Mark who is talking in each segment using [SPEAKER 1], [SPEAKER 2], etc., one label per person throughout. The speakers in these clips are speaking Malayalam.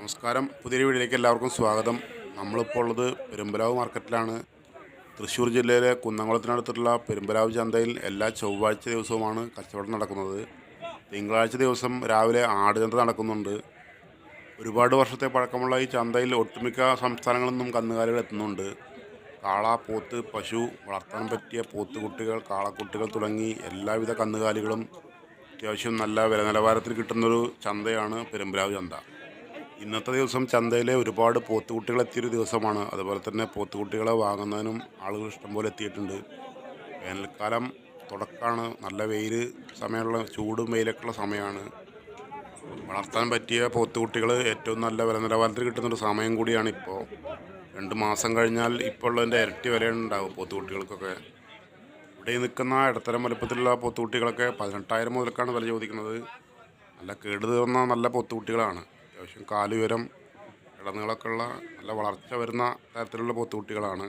[SPEAKER 1] നമസ്കാരം. പുതിയ വീഡിയോയിലേക്ക് എല്ലാവർക്കും സ്വാഗതം. നമ്മളിപ്പോൾ ഉള്ളത് പെരുമ്പലാവ് മാർക്കറ്റിലാണ്. തൃശ്ശൂർ ജില്ലയിലെ കുന്നംകുളത്തിനടുത്തുള്ള പെരുമ്പലാവ് ചന്തയിൽ എല്ലാ ചൊവ്വാഴ്ച ദിവസവുമാണ് കച്ചവടം നടക്കുന്നത്. തിങ്കളാഴ്ച ദിവസം രാവിലെ ആടുചന്ത നടക്കുന്നുണ്ട്. ഒരുപാട് വർഷത്തെ പഴക്കമുള്ള ഈ ചന്തയിൽ ഒട്ടുമിക്ക സംസ്ഥാനങ്ങളിൽ നിന്നും കന്നുകാലികൾ എത്തുന്നുണ്ട്. കാള പോത്ത് പശു വളർത്താൻ പറ്റിയ പോത്തുകുട്ടികൾ കാളക്കുട്ടികൾ തുടങ്ങി എല്ലാവിധ കന്നുകാലികളും അത്യാവശ്യം നല്ല വില നിലവാരത്തിൽ കിട്ടുന്നൊരു ചന്തയാണ് പെരുമ്പലാവ് ചന്ത. ഇന്നത്തെ ദിവസം ചന്തയിലെ ഒരുപാട് പോത്തുകുട്ടികൾ എത്തിയൊരു ദിവസമാണ്. അതുപോലെ തന്നെ പോത്തുകുട്ടികളെ വാങ്ങുന്നതിനും ആളുകൾ ഇഷ്ടംപോലെ എത്തിയിട്ടുണ്ട്. വേനൽക്കാലം തുടക്കമാണ്. നല്ല വെയിൽ സമയമുള്ള ചൂടും വെയിലൊക്കെയുള്ള സമയമാണ്. വളർത്താൻ പറ്റിയ പോത്തുകുട്ടികൾ ഏറ്റവും നല്ല വില നിലവാരത്തിൽ കിട്ടുന്നൊരു സമയം കൂടിയാണ് ഇപ്പോൾ രണ്ട് മാസം കഴിഞ്ഞാൽ ഇപ്പോൾ ഉള്ളതിന്റെ ഇരട്ടി വിലയുണ്ടാവും പോത്തുകുട്ടികൾക്കൊക്കെ. ഇവിടെ നിൽക്കുന്ന ഇടത്തരം വലുപ്പത്തിലുള്ള പോത്തുകുട്ടികളൊക്കെ പതിനെട്ടായിരം മുതൽക്കാണ് വില ചോദിക്കുന്നത്. നല്ല കേട് തീർന്ന നല്ല പോത്തുകുട്ടികളാണ്. അത്യാവശ്യം കാലുയരം ഇടനീളമൊക്കെ ഉള്ള നല്ല വളർച്ച വരുന്ന തരത്തിലുള്ള പോത്തുകുട്ടികളാണ്.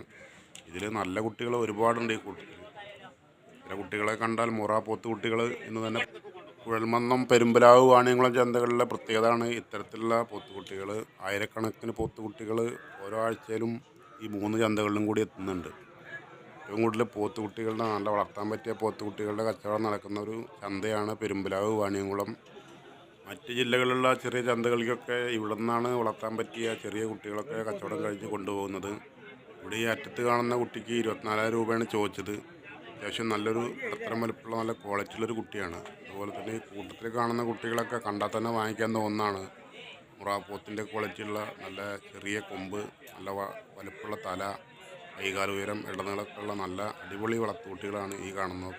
[SPEAKER 1] ഇതിൽ നല്ല കുട്ടികൾ ഒരുപാടുണ്ട് ഈ കുട്ടികൾ ചില കുട്ടികളെ കണ്ടാൽ മുറ പോത്തുകുട്ടികൾ എന്ന് തന്നെ കുഴൽമന്നം പെരുമ്പലാവ് വാണിയംകുളം ചന്തകളിലെ പ്രത്യേകതയാണ് ഇത്തരത്തിലുള്ള പോത്തുകുട്ടികൾ ആയിരക്കണക്കിന് പോത്തുകുട്ടികൾ ഓരോ ആഴ്ചയിലും ഈ മൂന്ന് ചന്തകളിലും കൂടി എത്തുന്നുണ്ട്. ഏറ്റവും കൂടുതൽ പോത്തുകുട്ടികളുടെ നല്ല വളർത്താൻ പറ്റിയ പോത്തുകുട്ടികളുടെ കച്ചവടം നടക്കുന്ന ഒരു ചന്തയാണ് പെരുമ്പലാവ് വാണിയംകുളം. മറ്റ് ജില്ലകളിലുള്ള ചെറിയ ചന്തകളിലൊക്കെ ഇവിടെ നിന്നാണ് വളർത്താൻ പറ്റിയ ചെറിയ കുട്ടികളൊക്കെ കച്ചവടം കഴിഞ്ഞ് കൊണ്ടുപോകുന്നത്. ഇവിടെ ഈ അറ്റത്ത് കാണുന്ന കുട്ടിക്ക് ഇരുപത്തിനാലായിരം രൂപയാണ് ചോദിച്ചത്. അത്യാവശ്യം നല്ലൊരു ഇടത്തരം വലുപ്പമുള്ള നല്ല ക്വാളിറ്റിയുള്ളൊരു കുട്ടിയാണ്. അതുപോലെ തന്നെ ഈ കൂട്ടത്തിൽ കാണുന്ന കുട്ടികളൊക്കെ കണ്ടാൽ തന്നെ വാങ്ങിക്കാൻ തോന്നുന്നതാണ്. മുറാപ്പോത്തിന്റെ ക്വാളിറ്റിയുള്ള നല്ല ചെറിയ കൊമ്പ് നല്ല വലുപ്പമുള്ള തല കൈകാല ഉയരം ഇടനീളമൊക്കെ ഉള്ള നല്ല അടിപൊളി വളർത്തുകുട്ടികളാണ് ഈ കാണുന്നത്.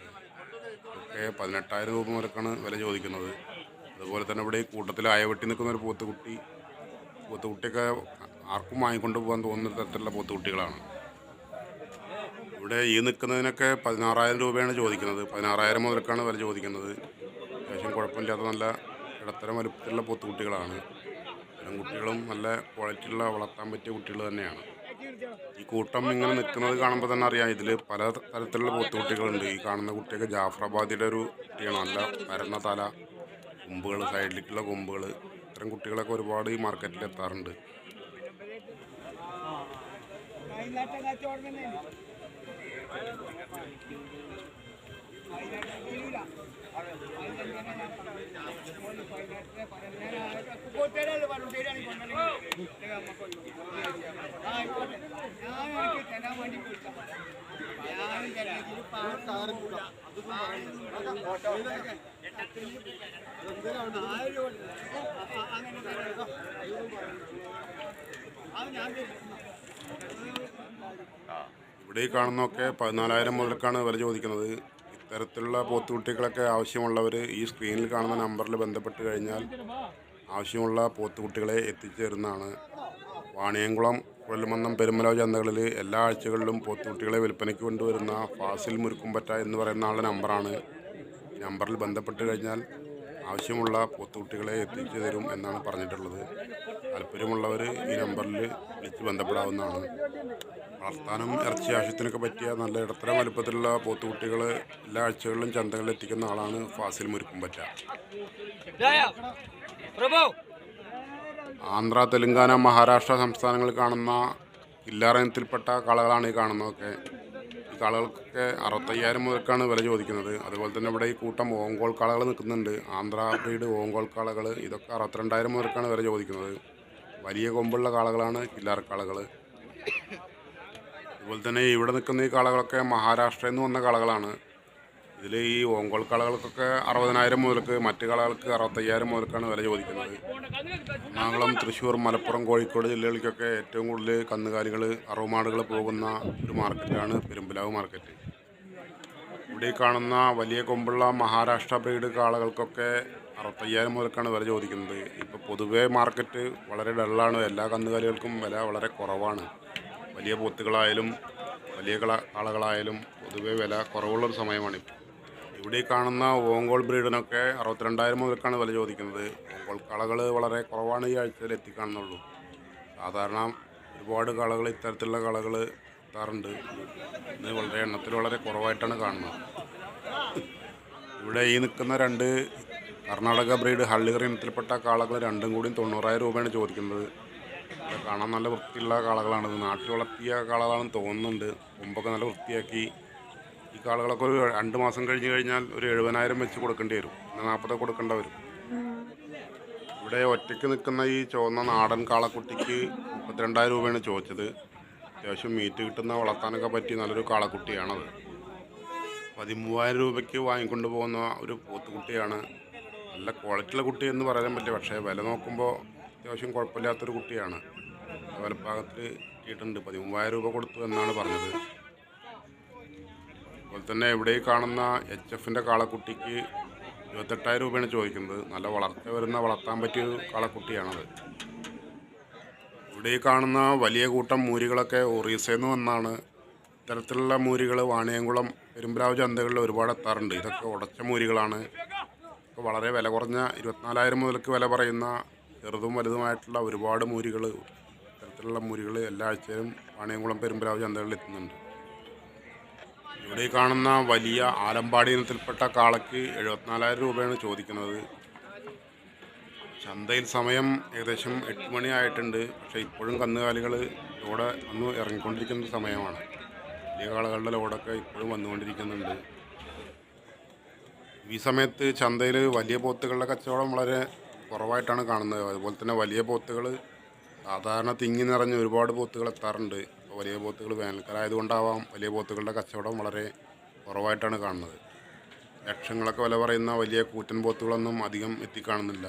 [SPEAKER 1] ഒക്കെ പതിനെട്ടായിരം രൂപ മുതലൊക്കെയാണ് വില ചോദിക്കുന്നത്. അതുപോലെ തന്നെ ഇവിടെ ഈ കൂട്ടത്തിൽ അയവെട്ടി നിൽക്കുന്ന ഒരു പോത്തുകുട്ടി പോത്തുകുട്ടിയൊക്കെ ആർക്കും വാങ്ങിക്കൊണ്ട് പോകാൻ തോന്നുന്ന തരത്തിലുള്ള പോത്തുകുട്ടികളാണ്. ഇവിടെ ഈ നിൽക്കുന്നതിനൊക്കെ പതിനാറായിരം രൂപയാണ് ചോദിക്കുന്നത്. പതിനാറായിരം മുതൽക്കാണ് വില ചോദിക്കുന്നത്. അത്യാവശ്യം കുഴപ്പമില്ലാത്ത നല്ല ഇടത്തരം വലുപ്പത്തിലുള്ള പോത്തുകുട്ടികളാണ്. ഇത്തരം കുട്ടികളും നല്ല ക്വാളിറ്റിയുള്ള വളർത്താൻ പറ്റിയ കുട്ടികൾ തന്നെയാണ്. ഈ കൂട്ടം ഇങ്ങനെ നിൽക്കുന്നത് കാണുമ്പോൾ തന്നെ അറിയാം. ഇതിൽ പല തരത്തിലുള്ള പോത്തുകുട്ടികളുണ്ട്. ഈ കാണുന്ന കുട്ടിയൊക്കെ ജാഫറാബാദിയുടെ ഒരു കുട്ടിയാണ്. നല്ല പരന്ന തല കൊമ്പുകൾ സൈഡിലേക്കുള്ള കൊമ്പുകൾ. ഇത്തരം കുട്ടികളൊക്കെ ഒരുപാട് ഈ മാർക്കറ്റിൽ എത്താറുണ്ട്. ഇവിടെ ഈ കാണുന്നൊക്കെ പതിനാലായിരം മുതൽക്കാണ് വില ചോദിക്കുന്നത്. ഇത്തരത്തിലുള്ള പോത്തുകുട്ടികളൊക്കെ ആവശ്യമുള്ളവർ ഈ സ്ക്രീനിൽ കാണുന്ന നമ്പറിൽ ബന്ധപ്പെട്ട് കഴിഞ്ഞാൽ ആവശ്യമുള്ള പോത്തുകുട്ടികളെ എത്തിച്ചേരുന്നതാണ്. വാണിയംകുളം കുഴൽമന്നം പെരുമലോ ചന്തകളിൽ എല്ലാ ആഴ്ചകളിലും പോത്തുകുട്ടികളെ വിൽപ്പനയ്ക്ക് കൊണ്ടുവരുന്ന ഫാസിൽ മുരുക്കുംപറ്റ എന്ന് പറയുന്ന ആളുടെ നമ്പറാണ് നമ്പറിൽ ബന്ധപ്പെട്ട് കഴിഞ്ഞാൽ ആവശ്യമുള്ള പൊത്തുകുട്ടികളെ എത്തിച്ചു തരും എന്നാണ് പറഞ്ഞിട്ടുള്ളത്. താല്പര്യമുള്ളവർ ഈ നമ്പറിൽ വിളിച്ച് ബന്ധപ്പെടാവുന്നതാണ്. വളർത്താനും ഇറച്ചി ആവശ്യത്തിനൊക്കെ പറ്റിയ നല്ല ഇടത്തരം വലുപ്പത്തിലുള്ള പോത്തുകുട്ടികൾ എല്ലാ ആഴ്ചകളിലും ചന്തകളിൽ എത്തിക്കുന്ന ആളാണ് ഫാസിൽ മുരുക്കുംപറ്റ. ആന്ധ്ര തെലുങ്കാന മഹാരാഷ്ട്ര സംസ്ഥാനങ്ങളിൽ കാണുന്ന ഇല്ലാറയത്തിൽപ്പെട്ട കളകളാണ് ഈ കാണുന്നതൊക്കെ. കളകൾക്കൊക്കെ അറുപത്തയ്യായിരം മുതൽക്കാണ് വില ചോദിക്കുന്നത്. അതുപോലെ തന്നെ ഇവിടെ ഈ കൂട്ടം ഓങ്കോൾ കാളകൾ നിൽക്കുന്നുണ്ട്. ആന്ധ്ര ബ്രീഡ് ഓങ്കോൾ കാളകൾ ഇതൊക്കെ അറുപത്തിരണ്ടായിരം മുതൽക്കാണ് വില ചോദിക്കുന്നത്. വലിയ കൊമ്പുള്ള കാളകളാണ് കില്ലാർ കാളകൾ. അതുപോലെ തന്നെ ഇവിടെ നിൽക്കുന്ന ഈ കാളകളൊക്കെ മഹാരാഷ്ട്രയിൽ നിന്ന് വന്ന കാളകളാണ്. ഇതിൽ ഈ ഓങ്കോൾ കളകൾക്കൊക്കെ അറുപതിനായിരം മുതൽക്ക് മറ്റ് കളകൾക്ക് അറുപത്തയ്യായിരം മുതൽക്കാണ് വില ചോദിക്കുന്നത്. എറണാകുളം തൃശ്ശൂർ മലപ്പുറം കോഴിക്കോട് ജില്ലകളിലേക്കൊക്കെ ഏറ്റവും കൂടുതൽ കന്നുകാലികൾ അറുമാടുകൾ പോകുന്ന ഒരു മാർക്കറ്റാണ് പെരുമ്പലാവ് മാർക്കറ്റ്. ഇവിടെ കാണുന്ന വലിയ കൊമ്പുള്ള മഹാരാഷ്ട്ര ബ്രീഡ് കാളകൾക്കൊക്കെ അറുപത്തയ്യായിരം മുതൽക്കാണ് വില ചോദിക്കുന്നത്. ഇപ്പോൾ പൊതുവേ മാർക്കറ്റ് വളരെ ഡള്ളാണ്. എല്ലാ കന്നുകാലികൾക്കും വില വളരെ കുറവാണ്. വലിയ പോത്തുകളായാലും വലിയ കള കാളകളായാലും പൊതുവേ വില കുറവുള്ളൊരു സമയമാണ് ഇപ്പോൾ ഇവിടെ കാണുന്ന ഓങ്കോൾ ബ്രീഡിനൊക്കെ അറുപത്തിരണ്ടായിരം മുതൽക്കാണ് വില ചോദിക്കുന്നത്. ഓങ്കോൾ കളകൾ വളരെ കുറവാണ് ഈ ആഴ്ചയിൽ എത്തിക്കാണുന്നുള്ളൂ. സാധാരണ ഒരുപാട് കളകൾ ഇത്തരത്തിലുള്ള കളകൾ എത്താറുണ്ട്. ഇത് വളരെ എണ്ണത്തിൽ വളരെ കുറവായിട്ടാണ് കാണുന്നത്. ഇവിടെ ഈ നിൽക്കുന്ന രണ്ട് കർണാടക ബ്രീഡ് ഹള്ളികറി ഇനത്തിൽപ്പെട്ട കാളകൾ രണ്ടും കൂടിയും തൊണ്ണൂറായിരം രൂപയാണ് ചോദിക്കുന്നത്. കാണാൻ നല്ല വൃത്തിയുള്ള കാളകളാണ്. നാട്ടിൽ വളർത്തിയ കാളകളാണെന്ന് തോന്നുന്നുണ്ട്. മുമ്പൊക്കെ നല്ല വൃത്തിയാക്കി ഈ കാളുകളൊക്കെ ഒരു രണ്ട് മാസം കഴിഞ്ഞ് കഴിഞ്ഞാൽ ഒരു എഴുപതിനായിരം വെച്ച് കൊടുക്കേണ്ടി വരും. നാൽപ്പത് കൊടുക്കേണ്ട വരും. ഇവിടെ ഒറ്റയ്ക്ക് നിൽക്കുന്ന ഈ ചുവന്ന നാടൻ കാളക്കുട്ടിക്ക് മുപ്പത്തിരണ്ടായിരം രൂപയാണ് ചോദിച്ചത്. അത്യാവശ്യം മീറ്റ് കിട്ടുന്ന വളർത്താനൊക്കെ പറ്റിയ നല്ലൊരു കാളക്കുട്ടിയാണത്. പതിമൂവായിരം രൂപയ്ക്ക് വാങ്ങിക്കൊണ്ട് പോകുന്ന ഒരു പോത്തുകുട്ടിയാണ്. നല്ല ക്വാളിറ്റിയുള്ള കുട്ടി എന്ന് പറയാൻ പറ്റില്ല. പക്ഷേ വില നോക്കുമ്പോൾ അത്യാവശ്യം കുഴപ്പമില്ലാത്തൊരു കുട്ടിയാണ്. വലപ്പാകത്തിൽ കിട്ടിയിട്ടുണ്ട്. പതിമൂവായിരം രൂപ കൊടുത്തു എന്നാണ് പറഞ്ഞത്. അതുപോലെ തന്നെ ഇവിടെ കാണുന്ന എച്ച് എഫിന്റെ കാളക്കുട്ടിക്ക് ഇരുപത്തെട്ടായിരം രൂപയാണ് ചോദിക്കുന്നത്. നല്ല വളർച്ച വരുന്ന വളർത്താൻ പറ്റിയ കാളക്കുട്ടിയാണത്. ഇവിടെ കാണുന്ന വലിയ കൂട്ടം മൂരികളൊക്കെ ഒറീസയിൽ നിന്ന് വന്നാണ്. ഇത്തരത്തിലുള്ള മൂരികൾ വാണിയംകുളം പെരുമ്പരാവ് ചന്തകളിൽ ഒരുപാട് എത്താറുണ്ട്. ഇതൊക്കെ ഉടച്ച മൂരികളാണ്. വളരെ വില കുറഞ്ഞ ഇരുപത്തിനാലായിരം മുതൽക്ക് വില പറയുന്ന ചെറുതും വലുതുമായിട്ടുള്ള ഒരുപാട് മൂരികൾ ഇത്തരത്തിലുള്ള മൂരികൾ എല്ലാ ആഴ്ചയിലും വാണിയംകുളം പെരുമ്പരാവ് ചന്തകളിൽ എത്തുന്നുണ്ട്. ഇവിടെ കാണുന്ന വലിയ ആലമ്പാടി ഇനത്തിൽപ്പെട്ട കാളയ്ക്ക് എഴുപത്തിനാലായിരം രൂപയാണ് ചോദിക്കുന്നത്. ചന്തയിൽ സമയം ഏകദേശം എട്ട് മണി ആയിട്ടുണ്ട്. പക്ഷേ ഇപ്പോഴും കന്നുകാലികൾ ലോഡ് വന്ന് ഇറങ്ങിക്കൊണ്ടിരിക്കുന്ന സമയമാണ്. വലിയ കാളകളുടെ ലോഡൊക്കെ ഇപ്പോഴും വന്നുകൊണ്ടിരിക്കുന്നുണ്ട്. ഈ സമയത്ത് ചന്തയിൽ വലിയ പോത്തുകളുടെ കച്ചവടം വളരെ കുറവായിട്ടാണ് കാണുന്നത്. അതുപോലെ തന്നെ വലിയ പോത്തുകൾ സാധാരണ തിങ്ങി നിറഞ്ഞ് ഒരുപാട് പോത്തുകൾ എത്താറുണ്ട്. വലിയ പോത്തുകൾ വേനൽക്കാലമായതുകൊണ്ടാവാം വലിയ പോത്തുകളുടെ കച്ചവടം വളരെ കുറവായിട്ടാണ് കാണുന്നത്. ലക്ഷങ്ങളൊക്കെ വില പറയുന്ന വലിയ കൂറ്റൻ പോത്തുകളൊന്നും അധികം എത്തിക്കാണുന്നില്ല.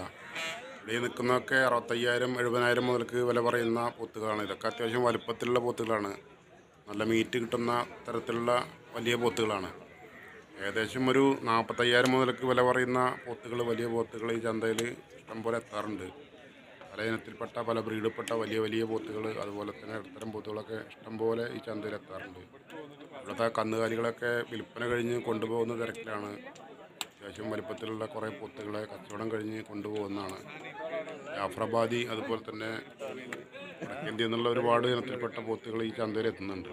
[SPEAKER 1] ഇവിടെ നിൽക്കുന്നതൊക്കെ അറുപത്തയ്യായിരം എഴുപതിനായിരം മുതൽക്ക് വില പറയുന്ന പോത്തുകളാണ് ഇതൊക്കെ അത്യാവശ്യം വലുപ്പത്തിലുള്ള പോത്തുകളാണ് നല്ല മീറ്റ് കിട്ടുന്ന തരത്തിലുള്ള വലിയ പോത്തുകളാണ് ഏകദേശം ഒരു നാൽപ്പത്തയ്യായിരം മുതൽക്ക് വില പറയുന്ന പോത്തുകൾ വലിയ പോത്തുകൾ ഈ ചന്തയിൽ ഇഷ്ടംപോലെ എത്താറുണ്ട്. പല ഇനത്തിൽപ്പെട്ട പല ബ്രീഡിൽപ്പെട്ട വലിയ വലിയ പോത്തുകൾ അതുപോലെ തന്നെ ഇടത്തരം പോത്തുകളൊക്കെ ഇഷ്ടംപോലെ ഈ ചന്തയിൽ എത്താറുണ്ട് ഇവിടുത്തെ കന്നുകാലികളൊക്കെ വിൽപ്പന കഴിഞ്ഞ് കൊണ്ടുപോകുന്ന തിരക്കിലാണ്. അത്യാവശ്യം വലിപ്പത്തിലുള്ള കുറേ പോത്തുകളെ കച്ചവടം കഴിഞ്ഞ് കൊണ്ടുപോകുന്നതാണ്. ജാഫ്രബാദി അതുപോലെ തന്നെ വടക്കേന്ത്യ എന്നുള്ള ഒരുപാട് ഇനത്തിൽപ്പെട്ട പോത്തുകൾ ഈ ചന്തയിൽ എത്തുന്നുണ്ട്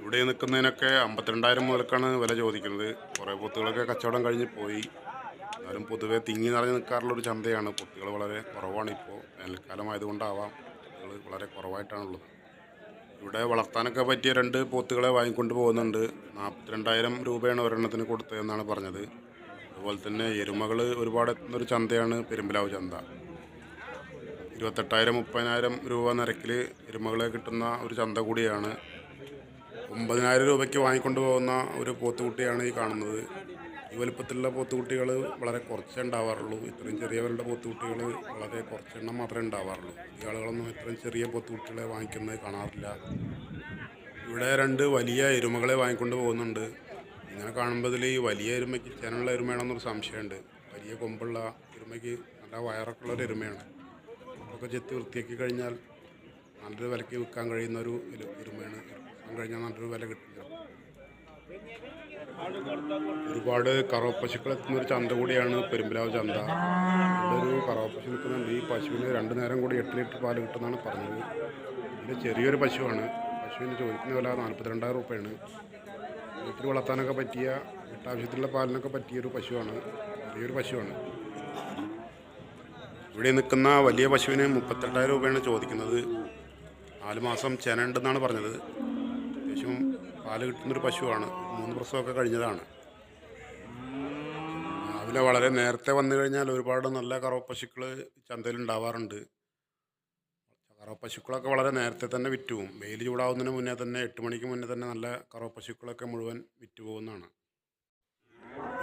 [SPEAKER 1] ഇവിടെ നിൽക്കുന്നതിനൊക്കെ അമ്പത്തിരണ്ടായിരം മുതൽക്കാണ് വില ചോദിക്കുന്നത്. കുറേ പോത്തുകളൊക്കെ കച്ചവടം കഴിഞ്ഞ് പോയി. എന്നാലും പൊതുവെ തിങ്ങി നിറഞ്ഞു നിൽക്കാറുള്ള ഒരു ചന്തയാണ്. കുട്ടികൾ വളരെ കുറവാണ് ഇപ്പോൾ. വേനൽക്കാലം ആയതുകൊണ്ടാവാം കുട്ടികൾ വളരെ കുറവായിട്ടാണുള്ളത്. ഇവിടെ വളർത്താനൊക്കെ പറ്റിയ രണ്ട് പോത്തുകളെ വാങ്ങിക്കൊണ്ട് പോകുന്നുണ്ട്. നാൽപ്പത്തിരണ്ടായിരം രൂപയാണ് ഒരെണ്ണത്തിന് കൊടുത്തതെന്നാണ് പറഞ്ഞത്. അതുപോലെ തന്നെ എരുമകൾ ഒരുപാട് എത്തുന്നൊരു ചന്തയാണ് പെരുമ്പലാവ് ചന്ത. ഇരുപത്തെട്ടായിരം മുപ്പതിനായിരം രൂപ നിരക്കിൽ എരുമകളെ കിട്ടുന്ന ഒരു ചന്ത കൂടിയാണ്. ഒമ്പതിനായിരം രൂപയ്ക്ക് വാങ്ങിക്കൊണ്ട് പോകുന്ന ഒരു പോത്തുകുട്ടിയാണ് ഈ കാണുന്നത്. ഈ വലുപ്പത്തിലുള്ള പോത്തുകുട്ടികൾ വളരെ കുറച്ചേ ഉണ്ടാവാറുള്ളൂ. ഇത്രയും ചെറിയവരുടെ പോത്തുകുട്ടികൾ വളരെ കുറച്ചെണ്ണം മാത്രമേ ഉണ്ടാവാറുള്ളൂ. ഈ ആളുകളൊന്നും ഇത്രയും ചെറിയ പോത്തുകുട്ടികളെ വാങ്ങിക്കുന്നത് കാണാറില്ല. ഇവിടെ രണ്ട് വലിയ എരുമകളെ വാങ്ങിക്കൊണ്ട് പോകുന്നുണ്ട്. ഇങ്ങനെ കാണുമ്പോൾ ഈ വലിയ എരുമയ്ക്ക് ചേനുള്ള എരുമയാണെന്നൊരു സംശയമുണ്ട്. വലിയ കൊമ്പുള്ള എരുമയ്ക്ക് നല്ല വയറൊക്കെ ഉള്ളൊരു എരുമയാണ്. ഒക്കെ ചെത്തി വൃത്തിയാക്കി കഴിഞ്ഞാൽ നല്ലൊരു വിലയ്ക്ക് വിൽക്കാൻ കഴിയുന്ന ഒരു എരു- എരുമയാണ്. വിൽക്കാൻ കഴിഞ്ഞാൽ നല്ലൊരു വില കിട്ടും. ഒരുപാട് കറവ പശുക്കൾ എത്തുന്ന ഒരു ചന്ത കൂടിയാണ് പെരുമ്പലാവ് ചന്ത. ഒരു കറവ നിൽക്കുന്നുണ്ട്. ഈ പശുവിന് രണ്ട് നേരം കൂടി എട്ട് ലിറ്റർ പാൽ കിട്ടുമെന്നാണ് പറഞ്ഞത്. ഇത് ചെറിയൊരു പശുവാണ്. പശുവിന് ചോദിക്കുന്ന വില നാൽപ്പത്തിരണ്ടായിരം രൂപയാണ്. വീട്ടിൽ വളർത്താനൊക്കെ പറ്റിയ വീട്ടാവശ്യത്തിലുള്ള പാലിനൊക്കെ പറ്റിയൊരു പശുവാണ്. ചെറിയൊരു പശുവാണ്. ഇവിടെ നിൽക്കുന്ന വലിയ പശുവിന് മുപ്പത്തിരണ്ടായിരം രൂപയാണ് ചോദിക്കുന്നത്. നാല് മാസം ചെന ഉണ്ടെന്നാണ് പറഞ്ഞത്. അത്യാവശ്യം പാൽ കിട്ടുന്നൊരു പശുവാണ്. മൂന്ന് പ്രസവമൊക്കെ കഴിഞ്ഞതാണ്. രാവിലെ വളരെ നേരത്തെ വന്നു കഴിഞ്ഞാൽ ഒരുപാട് നല്ല കറവ പശുക്കൾ ചന്തയിൽ ഉണ്ടാവാറുണ്ട്. കറവ പശുക്കളൊക്കെ വളരെ നേരത്തെ തന്നെ വിറ്റ് പോകും വെയിൽ ചൂടാവുന്നതിന് മുന്നേ തന്നെ എട്ട് മണിക്ക് മുന്നേ തന്നെ നല്ല കറവ പശുക്കളൊക്കെ മുഴുവൻ വിറ്റ് പോകുന്നതാണ്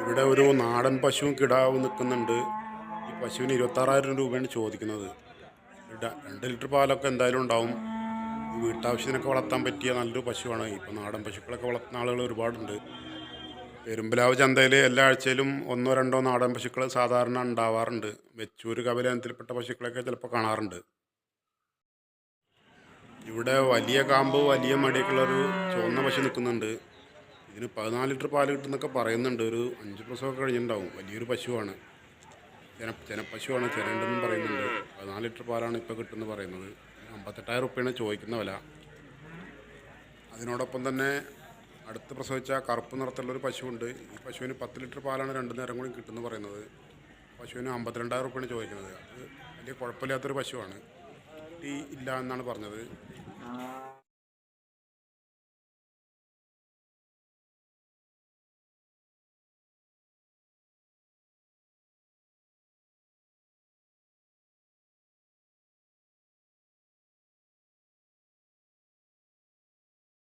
[SPEAKER 1] ഇവിടെ ഒരു നാടൻ പശുവും കിടാവും നിൽക്കുന്നുണ്ട്. ഈ പശുവിന് ഇരുപത്താറായിരം രൂപയാണ് ചോദിക്കുന്നത്. രണ്ട് ലിറ്റർ പാലൊക്കെ എന്തായാലും ഉണ്ടാവും. വീട്ടാവശ്യത്തിനൊക്കെ വളർത്താൻ പറ്റിയ നല്ലൊരു പശുവാണ്. ഇപ്പം നാടൻ പശുക്കളൊക്കെ വളർത്തുന്ന ആളുകൾ ഒരുപാടുണ്ട്. പെരുമ്പലാവ് ചന്തയിൽ എല്ലാ ആഴ്ചയിലും ഒന്നോ രണ്ടോ നാടൻ പശുക്കൾ സാധാരണ ഉണ്ടാവാറുണ്ട്. വെച്ചൂര് കവലനത്തിൽപ്പെട്ട പശുക്കളൊക്കെ ചിലപ്പോൾ കാണാറുണ്ട്. ഇവിടെ വലിയ കാമ്പ് വലിയ മടിയൊക്കെയുള്ളൊരു ചുവന്ന പശു നിൽക്കുന്നുണ്ട്. ഇതിന് പതിനാല് ലിറ്റർ പാൽ കിട്ടുന്നൊക്കെ പറയുന്നുണ്ട്. ഒരു അഞ്ച് പ്രസവമൊക്കെ കഴിഞ്ഞിട്ടുണ്ടാവും. വലിയൊരു പശുവാണ്. ചെന ചെനപ്പശുവാണ്. ചെനണ്ടെന്നും പറയുന്നുണ്ട്. പതിനാല് ലിറ്റർ പാലാണ് ഇപ്പോൾ കിട്ടുമെന്ന് പറയുന്നത്. അമ്പത്തെട്ടായിരം റുപ്യാണ് ചോദിക്കുന്ന വില. അതിനോടൊപ്പം തന്നെ അടുത്ത് പ്രസവിച്ച കറുപ്പ് നിറത്തിലുള്ളൊരു പശുവുണ്ട്. ഈ പശുവിന് പത്ത് ലിറ്റർ പാലാണ് രണ്ട് നേരം കൂടി കിട്ടുന്നത് പറയുന്നത്. പശുവിന് അമ്പത്തിരണ്ടായിരം റുപ്യാണ് ചോദിക്കുന്നത്. അത് വലിയ കുഴപ്പമില്ലാത്തൊരു പശുവാണ്. കുട്ടി ഇല്ല എന്നാണ് പറഞ്ഞത്.